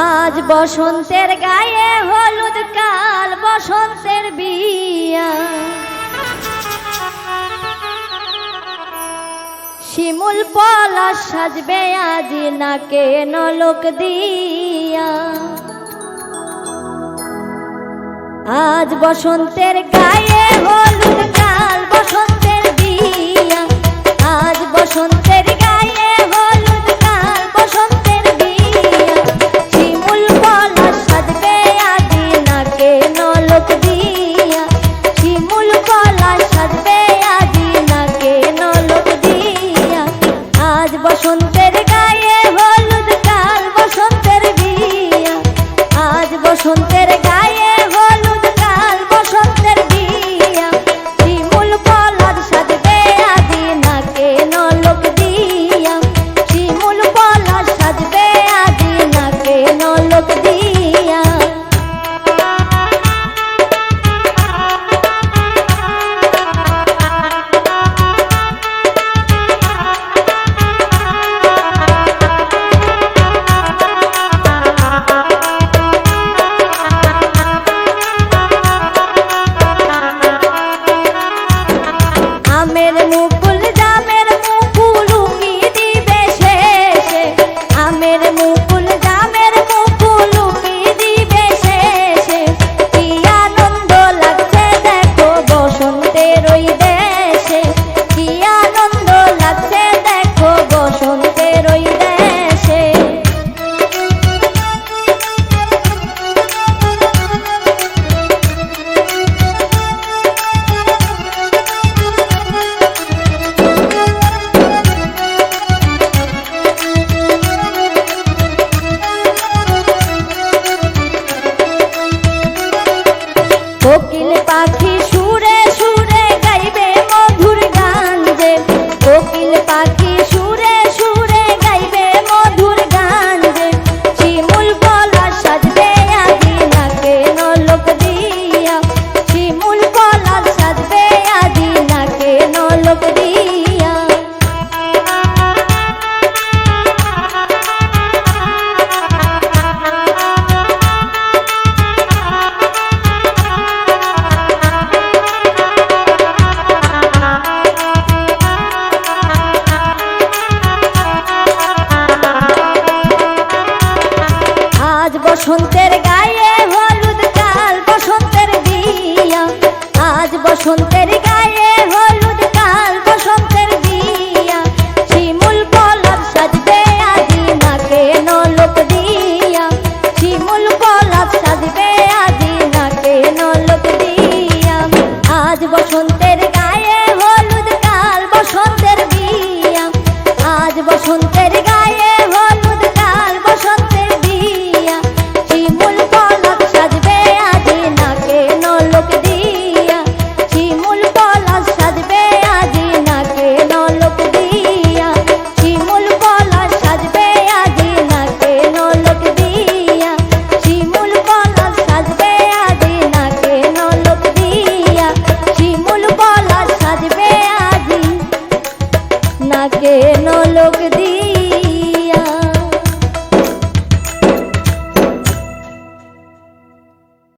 আজ বসন্তের গায়ে হলুদ কাল, বসন্তের বিয়া। শিমুল পলা সাজবে আজিনা কেন নলক দিয়া। আজ বসন্তের গায়ে হলুদ কাল, বসন্তের বিয়া। আজ বসন্তের মুকুল দিবে শেষে। আমের মুকুল বসন্তের গায়ে হলুদ কাল বসন্তের দিয়া আজ বসন্তের গায়ে লোক দিয়ে